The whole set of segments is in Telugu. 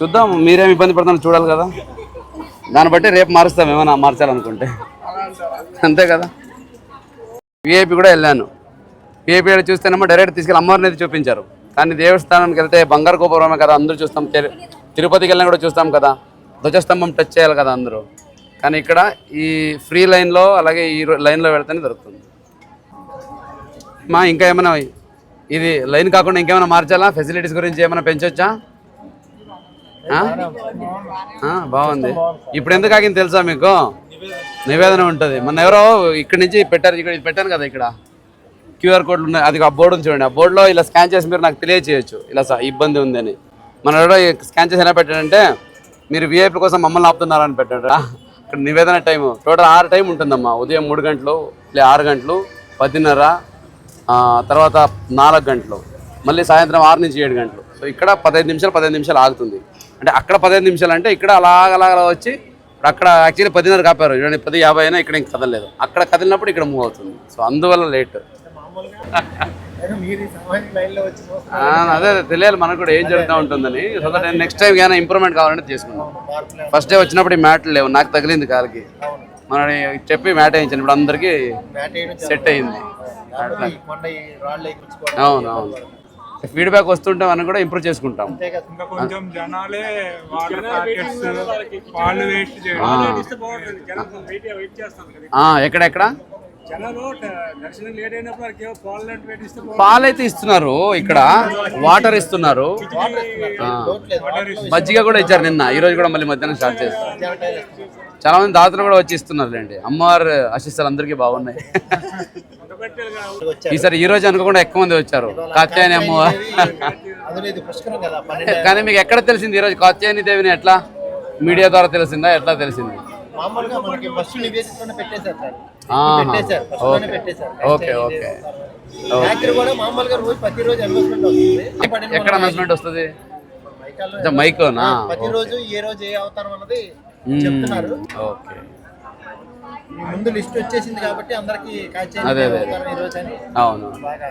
చూద్దాం మీరేం ఇబ్బంది పడుతున్నారు చూడాలి కదా. దాన్ని బట్టి రేపు మారుస్తాం ఏమైనా మార్చాలనుకుంటే. అంతే కదా? విఐపి కూడా వెళ్ళాను. విఐపి చూస్తేనేమో డైరెక్ట్ తీసుకెళ్ళి అమ్మవారిని అయితే చూపించారు. కానీ దేవస్థానానికి వెళ్తే బంగారు గోపురమే కదా అందరూ చూస్తాం. తిరు- తిరుపతికి వెళ్ళినా కూడా చూస్తాం కదా. ధ్వజస్తంభం టచ్ చేయాలి కదా అందరూ. కానీ ఇక్కడ ఈ ఫ్రీ లైన్లో అలాగే ఈ లైన్లో వెళ్తేనే దొరుకుతుంది. మా ఇంకా ఏమైనా ఇది లైన్ కాకుండా ఇంకేమైనా మార్చాలా? ఫెసిలిటీస్ గురించి ఏమైనా పెంచొచ్చా? బాగుంది. ఇప్పుడు ఎందుకు ఆగింది తెలుసా మీకు? నివేదన ఉంటుంది. మన ఎవరో ఇక్కడ నుంచి పెట్టారు ఇక్కడ పెట్టాను కదా ఇక్కడ. క్యూఆర్ కోడ్లు ఉన్నాయి. అది ఆ బోర్డు చూడండి. ఆ బోర్డులో ఇలా స్కాన్ చేసి మీరు నాకు తెలియచేయచ్చు. ఇలా స- ఇబ్బంది ఉందని. మన ఎవరో స్కాన్ చేసి ఎలా పెట్టాడంటే మీరు విఐపీ కోసం మమ్మల్ని ఆపుతున్నారని పెట్టాడు ఇక్కడ నివేదన టైం టోటల్ ఆరు టైం ఉంటుందమ్మా. ఉదయం మూడు గంటలు లే ఆరు గంటలు పదిన్నర తర్వాత నాలుగు గంటలు. మళ్ళీ సాయంత్రం ఆరు నుంచి ఏడు గంటలు. సో ఇక్కడ పదహైదు నిమిషాలు పదహైదు నిమిషాలు ఆగుతుంది. అంటే అక్కడ పదహైదు నిమిషాలు అంటే ఇక్కడ అలాగ అలాగ వచ్చి అక్కడ యాక్చువల్లీ పదిన్నర కాపారు. చూడండి పది యాభై అయినా ఇక్కడ ఇంకా కదలలేదు. అక్కడ కదిలినప్పుడు ఇక్కడ మూవ్ అవుతుంది. సో అందువల్ల లేట్ అదే అదే తెలియాలి. మనకు కూడా ఏం జరుగుతూ ఉంటుందని. సో దట్ నెక్స్ట్ టైం ఏమైనా ఇంప్రూవ్మెంట్ కావాలంటే చేసుకుందాం ఫస్ట్ డే వచ్చినప్పుడు ఈ మ్యాట్లు లేవు. నాకు తగిలింది కాలికి. మన చెప్పి మ్యాట్ వేయించాను ఇప్పుడు అందరికీ సెట్ అయింది. లేకపోతే ఈ కొండ ఈ రాళ్ళు ఎక్కించుకోవడం అవును అవును. ఫీడ్బ్యాక్ వస్తుంటే మనం కూడా ఇంప్రూవ్ చేసుకుంటాం. ఎక్కడెక్కడ? పాలైతే ఇస్తున్నారు ఇక్కడ వాటర్ ఇస్తున్నారు. ఆ. మజ్జిగ కూడా ఇచ్చారు నిన్న ఈ రోజు కూడా మళ్ళీ మధ్యాహ్నం స్టార్ట్ చేస్తారు. చాలా మంది దాతలు కూడా వచ్చి ఇస్తున్నారు లేండి అమ్మవారి ఆశీస్సులు అందరికీ బాగున్నాయి. ఈసారి ఈ రోజు అనుకోకుండా ఎక్కువ మంది వచ్చారు. కాత్యాయని అమ్మవారు. కానీ మీకు ఎక్కడ తెలిసింది ఈ రోజు కాత్యాయని దేవిని ఎట్లా? మీడియా ద్వారా తెలిసిందా? ఎట్లా తెలిసింది? మామూలుగా మనకి ఫస్ట్ నివేదికలోనే పెట్టేశారు సార్. పెట్టేశారు పెట్టేశారు. Okay okay. యాక్టర్ కూడా మామూలుగా రోజు ప్రతిరోజు అనౌన్స్మెంట్ వస్తుంది. పన్నెండు ఎక్కడ అనౌన్స్మెంట్ వస్తుంది? ప్రతిరోజు ఏ రోజు ఏ అవతారం అన్నది చెప్తున్నారు. ఓకే. ముందు లిస్ట్ వచ్చేసింది కాబట్టి అందరికి అదే, అవును. బాగా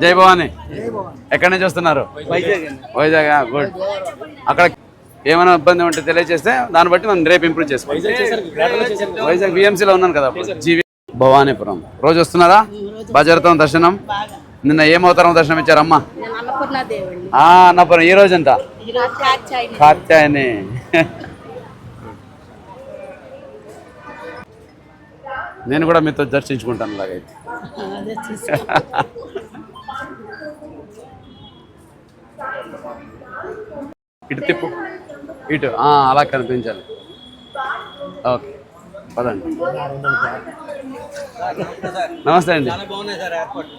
జై భవాని. ఎక్కడి నుంచి వస్తున్నారు? వైజాగ్ గుడ్. అక్కడ ఏమైనా ఇబ్బంది ఉంటే తెలియజేస్తే దాన్ని బట్టి మనం రేపు ఇంప్రూవ్ చేసుకోవాలి వైజాగ్ బిఎంసీలో ఉన్నాను కదా జీవి భవానీపురం. రోజు వస్తున్నారా? బాగా జరుగుతాం దర్శనం? నిన్న ఏమవుతారో దర్శనం ఇచ్చారమ్మా అన్నపురం ఈ రోజు ఎంత? కాత్యాయని. నేను కూడా మీతో దర్శించుకుంటాను అలాగైతే ఇటు తిప్పు. ఇటు ఆ, అలా కనిపించాలి. ఓకే పదండి. నమస్తే అండి.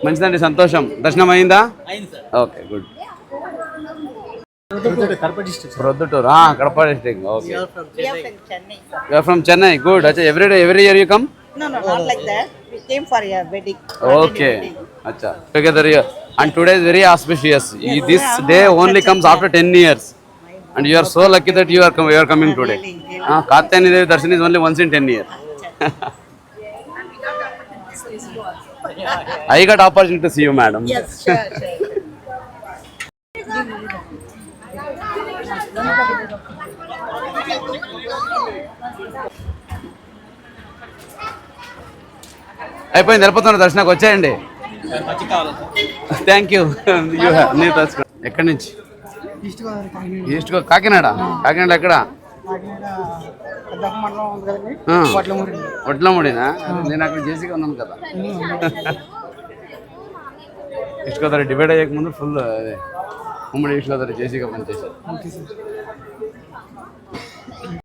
మంచిదండి సంతోషం. దర్శనం అయిందా? Okay good. Proddatur Kadapa district. Okay. Chennai from Chennai good అచ్చా every day every year you come No, Acha. Together here. And today is very auspicious. You- This day only comes after 10 years. And you are so lucky that you are, com- you are coming today. Ah, Katyayani Devi Darshan is only once in 10 years. I got opportunity to see you, madam. Yes, sure, sure. అయిపోయింది వెళ్ళిపోతున్నా దర్శనానికి వచ్చేయండి థ్యాంక్ యూ యూ నీ దర్శనం ఎక్కడి నుంచి? East go Kakinada. కాకినాడ ఎక్కడ? ఆ. వడ్లముడినా? నేను అక్కడ జేసీగా ఉన్నాను కదా. ఈస్ట్ గోదావరి డివైడ్ అయ్యక ముందు ఫుల్ అదే. ఉమ్మడి ఈస్ట్ గోదావరి జేసీగా పనిచేశాను